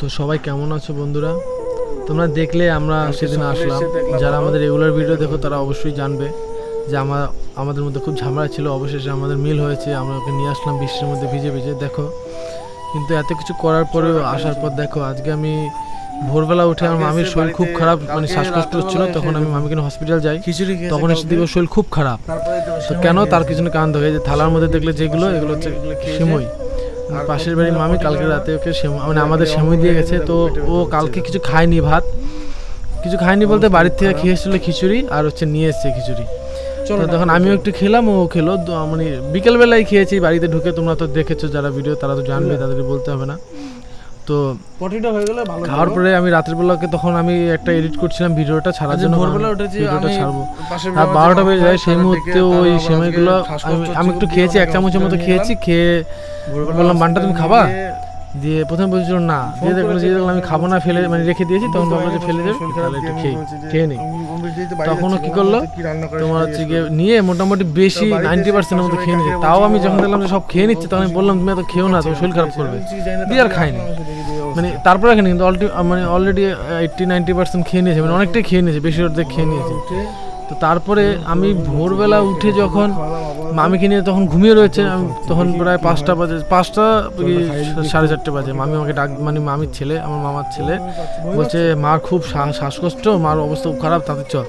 তো সবাই কেমন আছো বন্ধুরা? তোমরা দেখলে আমরা সেদিন আসলাম। যারা আমাদের রেগুলার ভিডিও দেখো তারা অবশ্যই জানবে যে আমার আমাদের মধ্যে খুব ঝামেলা ছিল। অবশেষে আমাদের মিল হয়েছে আমরা ওকে নিয়ে আসলাম বৃষ্টির মধ্যে ভিজে ভিজে দেখো। কিন্তু এত কিছু করার পরেও আসার পর দেখো আজকে আমি ভোরবেলা উঠে আমার মামির শরীর খুব খারাপ মানে শ্বাসকষ্ট হচ্ছিল তখন আমি মামিকে হসপিটাল যাই। খিচুড়ি তখন এসে কালকে। দেখি শরীর খুব খারাপ। তো কেন তার। কিছু কারণ দেখে যে থালার মধ্যে দেখলে যেগুলো এগুলো হচ্ছে। সেমই। পাশের বাড়ির মামি কালকে রাতে ওকে মানে আমাদের সেমুই দিয়ে গেছে তো ও কালকে কিছু খায়নি ভাত। কিছু খায়নি বলতে বাড়ির থেকে খেয়ে এসেছিল খিচুড়ি আর হচ্ছে নিয়ে এসছে খিচুড়ি। চলো তখন আমিও একটু খেলাম ও খেলো। মানে বিকেলবেলায় খেয়েছি বাড়িতে ঢুকে তোমরা তো দেখেছ যারা ভিডিও তারা তো জানবে তাদেরকে বলতে হবে না। তো পটিটা হয়ে গেলে ভালো খাওয়ার পরে আমি রাতের বেলাকে তখন আমি একটা এডিট করছিলাম ভিডিওটা ছাড়ার জন্য। ভোরবেলা উঠেছি ভিডিওটা ছাড়বো। আর বারোটা বেজে যায় সেই মুহূর্তে ওই সেমাইগুলো আমি- একটু খেয়েছি এক চামচের মতো খেয়েছি খেয়ে বললাম, বানটা তুমি খাবা? দিয়ে প্রথমে বলছিল না। দিয়ে দেখল যে দেখলাম আমি খাব না ফেলে মানে রেখে দিয়েছি তখন ভাবলো যে ফেলে দেবে। তাহলে একটু খেয়ে খেয়ে নিই। বলছি তখনও কি করল? বলছে, তোমার হচ্ছে গিয়ে নিয়ে মোটামুটি বেশি নাইনটি পার্সেন্টের মতো খেয়ে বাড়ির তাও আমি যখন দেখলাম যে সব খেয়ে নিচ্ছে তখন আমি বললাম তুমি এত খেও না তোমার শরীর খারাপ করবে। দিয়ে আর খাইনি। মানে তারপরে এখানে কিন্তু অলরেডি মানে অলরেডি এইট্টি নাইনটি পার্সেন্ট খেয়ে নিয়েছে। মানে অনেকটাই খেয়ে নিয়েছে বেশি অর্ধেক খেয়ে নিয়েছে। তো তারপরে আমি ভোরবেলা উঠে যখন মামিকে নিয়ে তখন ঘুমিয়ে রয়েছে, আমি তখন প্রায় পাঁচটা বাজে, পাঁচটা সাড়ে চারটে বাজে। মামি আমাকে ডাক মানে মামির ছেলে, আমার মামার ছেলে, বলছে মার খুব শ্বাস- শ্বাসকষ্ট, মার অবস্থা খুব খারাপ, তাতে চল।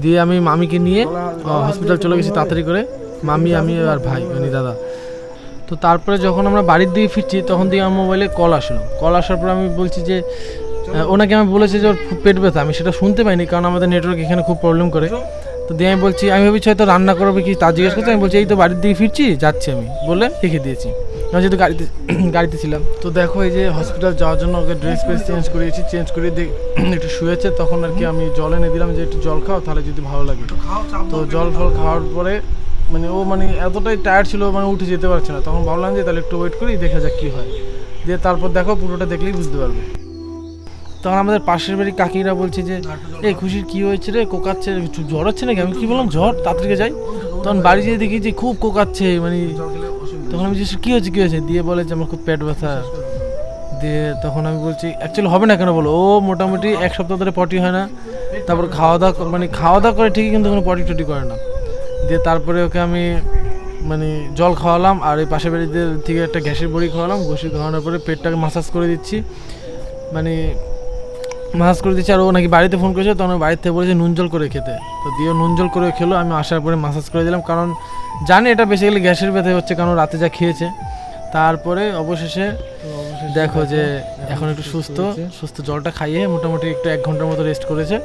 দিয়ে আমি মামিকে নিয়ে হসপিটাল চলে গেছি তাড়াতাড়ি করে, মামি, আমি আর ভাই মানে দাদা। তো তারপরে যখন আমরা বাড়ির দিকে ফিরছি, তখন দিয়ে আমার মোবাইলে কল আসলো। কল আসার পর আমি বলছি যে ওনাকে আমি বলেছি যে ওর পেট ব্যথা, আমি সেটা শুনতে পাইনি কারণ আমাদের নেটওয়ার্ক এখানে খুব প্রবলেম করে। তো দিয়ে আমি বলছি, আমি ভেবেছি হয়তো রান্না করবে কি তা জিজ্ঞেস করতে আমি বলছি, এই তো বাড়ির দিকে ফিরছি, যাচ্ছি আমি, বলে রেখে দিয়েছি। আমি যেহেতু গাড়িতে গাড়িতে ছিলাম। তো দেখো এই যে হসপিটাল যাওয়ার জন্য ওকে ড্রেস ফ্রেস চেঞ্জ করিয়েছি চেঞ্জ করে দেখ একটু শুয়েছে, তখন আর কি আমি জল এনে দিলাম যে একটু জল খাও, তাহলে যদি ভালো লাগে। তো জল ফল খাওয়ার পরে মানে ও মানে এতটাই টায়ার্ড ছিল মানে উঠে যেতে পারছে না। তখন ভাবলাম যে তাহলে একটু ওয়েট করি, দেখা যাক কী হয়। দিয়ে তারপর দেখো পুরোটা দেখলেই বুঝতে পারবে। তখন আমাদের পাশের বাড়ি কাকিরা বলছে যে, এই খুশির কি হয়েছে রে? কোকাচ্ছে জ্বর হচ্ছে নাকি? আমি কি বললাম, জ্বর? তাড়াতাড়ি যাই। তখন বাড়ি যেয়ে দেখি যে খুব কোকাচ্ছে মানে তখন আমি জিজ্ঞেস কী হয়েছে কী হয়েছে? দিয়ে বলে যে, আমার খুব পেট ব্যথা। দিয়ে তখন আমি বলছি অ্যাকচুয়ালি হবে না কেন বলো? ও মোটামুটি এক সপ্তাহ ধরে পটি হয় না। তারপর খাওয়া দাওয়া মানে খাওয়া দাওয়া করে ঠিকই কিন্তু কোনো পটি টটি করে না। দিয়ে তারপরে ওকে আমি মানে জল খাওয়ালাম আর এই পাশের বাড়িতে থেকে একটা গ্যাসের বড়ি খাওয়ালাম। ঘষি খাওয়ানোর পরে পেটটাকে মাসাজ করে দিচ্ছি। মানে মাসাজ করে দিচ্ছি আর ও নাকি বাড়িতে ফোন করেছে তখন বাড়িতে বলেছে নুন জল করে খেতে। তো দিয়ে নুন জল করে খেলো, আমি আসার পরে মাসাজ করে দিলাম, কারণ জানি এটা বেসিক্যালি গ্যাসের ব্যথা হচ্ছে, কারণ রাতে যা খেয়েছে। তারপরে অবশেষে দেখো যে এখন একটু সুস্থ সুস্থ জলটা খাইয়ে মোটামুটি একটু এক ঘণ্টার মতো রেস্ট করেছে।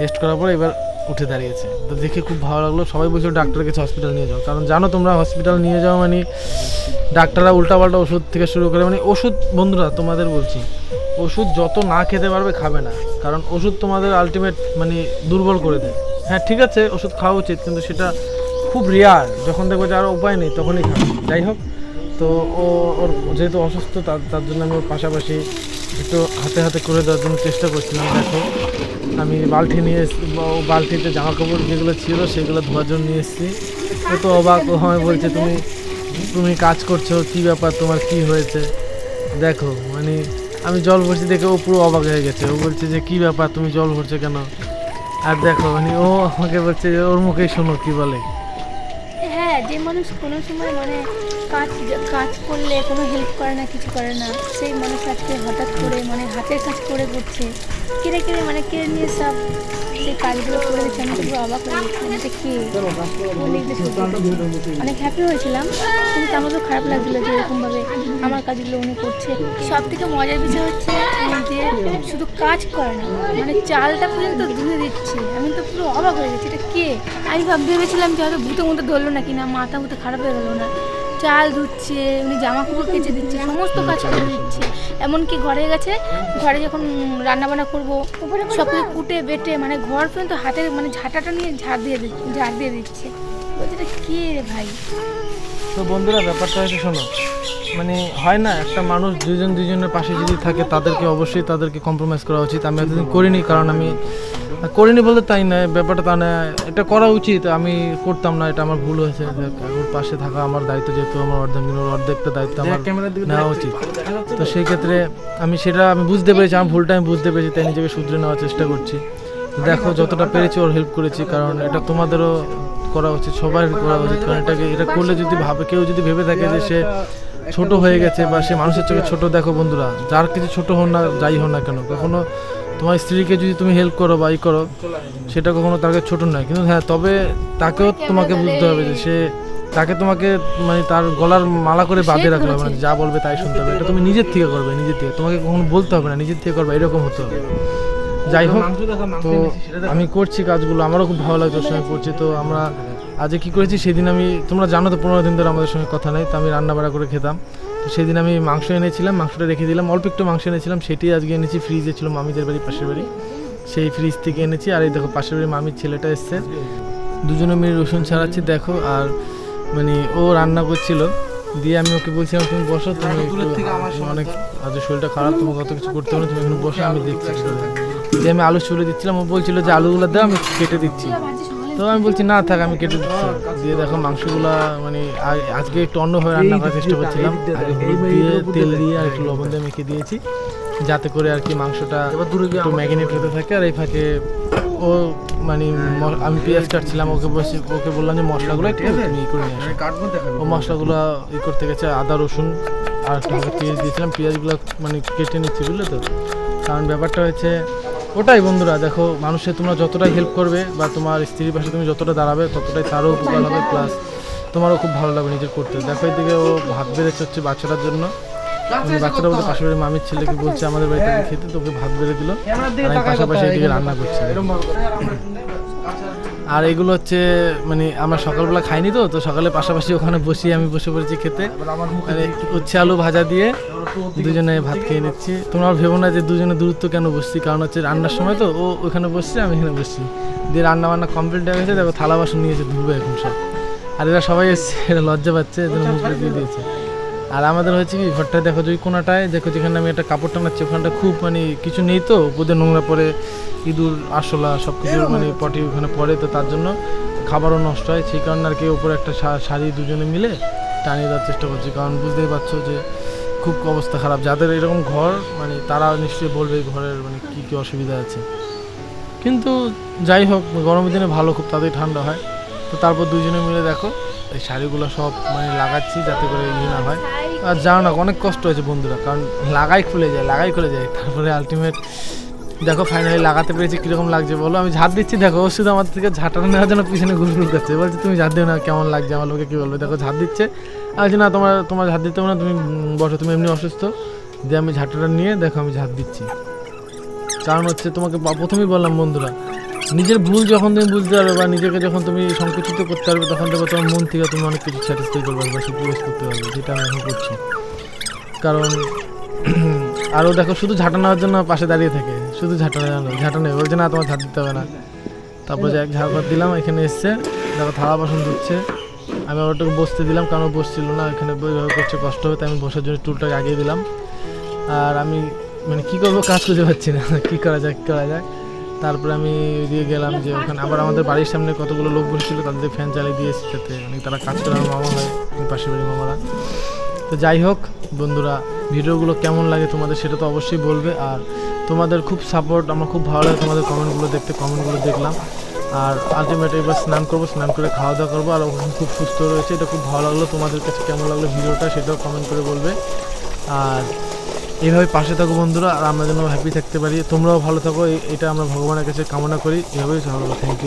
রেস্ট করার পর এবার উঠে দাঁড়িয়েছে। তো দেখে খুব ভালো লাগল, সবাই বলছিল ডাক্তারের কাছে হসপিটাল নিয়ে যাও। কারণ জানো তোমরা হসপিটাল নিয়ে যাও মানে ডাক্তাররা উল্টাপাল্টা ওষুধ থেকে শুরু করে মানে ওষুধ বন্ধুরা তোমাদের বলছি ওষুধ যত না খেতে পারবে খাবে না। কারণ ওষুধ তোমাদের আলটিমেট মানে দুর্বল করে দেয়। হ্যাঁ ঠিক আছে, ওষুধ খাওয়া উচিত, কিন্তু সেটা খুব রেয়ার যখন দেখব যে আর উপায় নেই, তখনই খাবে। যাই হোক, তো ও, ওর যেহেতু অসুস্থ, তার তার জন্য আমি ওর পাশাপাশি একটু হাতে হাতে করে দেওয়ার জন্য চেষ্টা করছিলাম। দেখো আমি বালতি নিয়ে এসেছি বালতিতে জামা কাপড় যেগুলো ছিল, সেগুলো ধোয়ার জন্য নিয়ে এসেছি। ও তো অবাক, ও বলছে, তুমি তুমি কাজ করছ, কি ব্যাপার, তোমার কি হয়েছে? দেখো মানে আমি জল ভরছি দেখে ও পুরো অবাক হয়ে গেছে। ও বলছে যে, কি ব্যাপার, তুমি জল ভরছো কেন? আর দেখো মানে ও আমাকে বলছে যে, ওর মুখেই শোনো, কি বলে? হ্যাঁ যে মানুষ কোনো সময় মানে কাজ কাজ করলে, কোনো হেল্প করে না, কিছু করে না, সেই মানুষ আজকে হঠাৎ করে মানে হাতের কাজ করে করছে। কেড়ে কেড়ে মানে কেড়ে নিয়ে সব সেই কাজগুলো করে দিচ্ছে আমি পুরো অবাক হয়ে গেছি। কে বলে, যে সত্যি। অনেক হ্যাপি হয়েছিলাম, কিন্তু আমার তো খারাপ লাগছিল যে এরকমভাবে আমার কাজগুলো উনি করছে। সব থেকে মজার বিষয় হচ্ছে যে শুধু কাজ করে না মানে চালটা পর্যন্ত ধুয়ে দিচ্ছে। আমি তো পুরো অবাক হয়ে গেছি, এটা কে? আমি ভাব ভেবেছিলাম যে হয়তো ভূতের মতো ধরলো না, মাথা মতো খারাপ হয়ে গেলো না। চাল ধুচ্ছে উনি জামা কাপড় কেচে দিচ্ছে সমস্ত কাজ করে দিচ্ছে। এমনকি ঘরে গেছে ঘরে যখন রান্নাবান্না করব সব কিছু কুটে বেটে মানে ঘর পর্যন্ত হাতে মানে ঝাঁটাটা নিয়ে ঝাড় দিয়ে দিচ্ছে ঝাড় দিয়ে দিচ্ছে। বলছে এটা কে রে ভাই? তো বন্ধুরা ব্যাপারটা হচ্ছে শোনো। মানে হয় না একটা মানুষ দুজন দুজনের পাশে যদি থাকে তাদেরকে অবশ্যই তাদেরকে কম্প্রোমাইজ করা উচিত। আমি এতদিন করিনি কারণ আমি করিনি বলতে তাই নয় ব্যাপারটা তা না এটা করা উচিত। আমি করতাম না এটা আমার ভুল হয়েছে। ওর পাশে থাকা আমার দায়িত্ব যেহেতু আমার অর্ধেক অর্ধেকটা দায়িত্ব আমার নেওয়া উচিত। তো সেই ক্ষেত্রে আমি সেটা আমি বুঝতে পেরেছি আমার ভুলটা আমি বুঝতে পেরেছি তাই নিজেকে শুধরে নেওয়ার চেষ্টা করছি। দেখো যতটা পেরেছি ওর হেল্প করেছি কারণ এটা তোমাদেরও করা উচিত সবার করা উচিত কারণ এটাকে এটা করলে যদি ভাবে কেউ যদি ভেবে থাকে যে সে ছোট হয়ে গেছে বা সে মানুষের চোখে ছোট দেখো বন্ধুরা যার কিছু ছোট হন না যাই হন না কেন কখনো তোমার স্ত্রীকে যদি তুমি হেল্প করো বা ই করো সেটা কখনো তাকে ছোট নয়। কিন্তু হ্যাঁ তবে তাকেও তোমাকে বুঝতে হবে যে সে তাকে তোমাকে মানে তার গলার মালা করে বাঁধে রাখতে হবে না যা বলবে তাই শুনতে হবে। এটা তুমি নিজের থেকে করবে নিজের থেকে। তোমাকে কখনো বলতে হবে না নিজের থেকে করবে এরকম হতে হবে। যাই হোক তো আমি করছি কাজগুলো আমারও খুব ভালো লাগছে ওর সঙ্গে করছি। তো আমরা আজকে কি করেছি? সেদিন আমি তোমরা জানো তো পনেরো দিন ধরে আমাদের সঙ্গে কথা নেই তো আমি রান্না বাড়া করে খেতাম। তো সেদিন আমি মাংস এনেছিলাম মাংসটা রেখে দিলাম অল্প একটু মাংস এনেছিলাম সেটি আজকে এনেছি ফ্রিজে ছিল মামিদের বাড়ি পাশের বাড়ি। সেই ফ্রিজ থেকে এনেছি আর এই দেখো পাশের বাড়ি মামির ছেলেটা এসছে। দুজনে মিলে রসুন ছাড়াচ্ছি দেখো আর মানে ও রান্না করছিল। দিয়ে আমি ওকে বলছিলাম তুমি বসো তুমি অনেক আজ শরীরটা খারাপ তোমাকে কত কিছু করতে হবে তুমি এখানে বসো আমি দেখছি দিয়ে আমি আলু ছুলে দিচ্ছিলাম ও বলছিল যে আলুগুলো দাও আমি কেটে দিচ্ছি। তো আমি বলছি না থাক আমি কেটে দিচ্ছি। দিয়ে দেখো মাংসগুলা মানে আজকে একটু অন্যভাবে রান্না করার চেষ্টা করছিলাম। আগে হলুদ দিয়ে তেল দিয়ে আর একটু লবণ দিয়ে মেখে দিয়েছি যাতে করে আর কি মাংসটা একটু ম্যাগিনেট হতে থাকে। আর এই ফাঁকে ও মানে আমি পেঁয়াজ কাটছিলাম ওকে বসে ওকে বললাম যে মশলাগুলো একটু তুমি ই করে নিয়ে আসো। ও মশলাগুলো ই করতে গেছে আদা রসুন আর একটু পেঁয়াজ দিয়েছিলাম। পেঁয়াজগুলো মানে কেটে নিচ্ছি বুঝলে তো? কারণ ব্যাপারটা হচ্ছে ওটাই বন্ধুরা, দেখো, মানুষে তোমরা যতটাই হেল্প করবে বা তোমার স্ত্রীর পাশে তুমি যতটা দাঁড়াবে, ততটাই তারও উপকার হবে প্লাস তোমারও খুব ভালো লাগবে নিজের করতে। দেখো এদিকে ও ভাত বেড়েছে হচ্ছে বাচ্চাটার জন্য। বাচ্চাটা বলতে পাশের বাড়ির মামির ছেলেকে বলছে আমাদের বাড়িতে গিয়ে খেতে তোকে ভাত বেড়ে দিল। আমি পাশাপাশি এদিকে রান্না করছি। আর এগুলো হচ্ছে মানে আমরা সকালবেলা খাইনি তো তো সকালে পাশাপাশি ওখানে বসি আমি বসে পড়েছি খেতে। মানে উচ্ছে আলু ভাজা দিয়ে দুজনে ভাত খেয়ে নিচ্ছি। তোমরা ভেবো না যে দুজনে দূরত্ব কেন বসছি কারণ হচ্ছে রান্নার সময় তো ও ওখানে বসছে আমি এখানে বসছি। দিয়ে রান্না বান্না কমপ্লিট হয়ে গেছে দেখো থালা বাসন নিয়েছে ধুবে এখন সব। আর এরা সবাই এসছে এরা লজ্জা পাচ্ছে এদের মুখটা দিয়ে দিয়েছে। আর আমাদের হয়েছে কি ঘরটা দেখো যে কোনাটায় দেখো যেখানে আমি একটা কাপড় টানাচ্ছি ওখানটা খুব মানে কিছু নেই তো উপরে নোংরা পড়ে ইঁদুর আরশোলা সব কিছু মানে পটি ওখানে পড়ে তো তার জন্য খাবারও নষ্ট হয়। সেই কারণে আর কি উপরে একটা শাড়ি দুজনে মিলে টানিয়ে দেওয়ার চেষ্টা করছি। কারণ বুঝতেই পারছ যে খুব অবস্থা খারাপ। যাদের এরকম ঘর মানে তারা নিশ্চয়ই বলবে এই ঘরের মানে কী কী অসুবিধা আছে। কিন্তু যাই হোক গরমের দিনে ভালো খুব তাদের ঠান্ডা হয়। তো তারপর দুজনে মিলে দেখো এই শাড়িগুলো সব মানে লাগাচ্ছি যাতে করে ইয়ে না হয়। আর জানো না, অনেক কষ্ট হয়েছে বন্ধুরা, কারণ লাগাই খুলে যায়, লাগাই খুলে যায়। তারপরে আলটিমেট দেখো ফাইনালি লাগাতে পেরেছি কীরকম লাগছে, বলো, আমি ঝাড় দিচ্ছি, দেখো, ও শুধু আমার থেকে ঝাঁটানো নেওয়ার জন্য পিছনে ঘুরে ঘুরে করছে বলছে, তুমি ঝাড় দিও না, কেমন লাগছে আমার লোকে, কী বলবে? দেখো, ঝাড় দিচ্ছে। আমি না, তোমার তোমার ঝাড় দিতে না, তুমি বসো, তুমি এমনি অসুস্থ। দিয়ে আমি ঝাঁটাটা নিয়ে, দেখো, আমি ঝাড় দিচ্ছি। কারণ হচ্ছে তোমাকে প্রথমেই বললাম, বন্ধুরা নিজের ভুল যখন তুমি বুঝতে পারবে বা নিজেকে যখন তুমি সংকুচিত করতে পারবে, তখন দেখো তোমার মন থেকে তুমি অনেক কিছু স্যাটিসফাই করবে বা সুপ্রবেশ করতে পারবে, যেটা আমি এখন করছি। কারণ আরও দেখো, শুধু ঝাঁটা নেওয়ার জন্য পাশে দাঁড়িয়ে থাকে। শুধু ঝাঁটা নেওয়ানো ঝাঁটা নেই, বলছে, না, তোমার ঝাঁট দিতে হবে না। তারপর এক ঝাড়পাত দিলাম, এখানে এসছে। দেখো, থালা বাসন ধুচ্ছে। আমি ওটাকে বসতে দিলাম, কারণ বসছিল না, এখানে ওইভাবে করছে, কষ্ট হবে, তাই আমি বসার জন্য টুলটাকে আগিয়ে দিলাম। আর আমি মানে কী করব, কাজ খুঁজে পাচ্ছি না। কী করা যায় কি করা যায় তারপরে আমি দিয়ে গেলাম যে ওখানে আবার আমাদের বাড়ির সামনে কতগুলো লোক বসেছিল, তাদের ফ্যান চালিয়ে দিয়েছি যাতে মানে তারা কাজ করে আমার মামা হয় পাশের বাড়ির মামারা। তো যাই হোক বন্ধুরা, ভিডিওগুলো কেমন লাগে তোমাদের সেটা তো অবশ্যই বলবে। আর তোমাদের খুব সাপোর্ট আমার খুব ভালো লাগে তোমাদের কমেন্টগুলো দেখতে কমেন্টগুলো দেখলাম। আর আলটিমেট এবার স্নান করব, স্নান করে খাওয়া দাওয়া করব। আর ওখানে খুব সুস্থ রয়েছে, এটা খুব ভালো লাগল তোমাদের কাছে, কেমন লাগল ভিডিওটা সেটাও কমেন্ট করে বলবে। আর এইভাবে পাশে থাকো বন্ধুরা, আর আমরা যেন হ্যাপি থাকতে পারি। তোমরাও ভালো থাকো এটা আমরা ভগবানের কাছে কামনা করি। এভাবেই থ্যাংক ইউ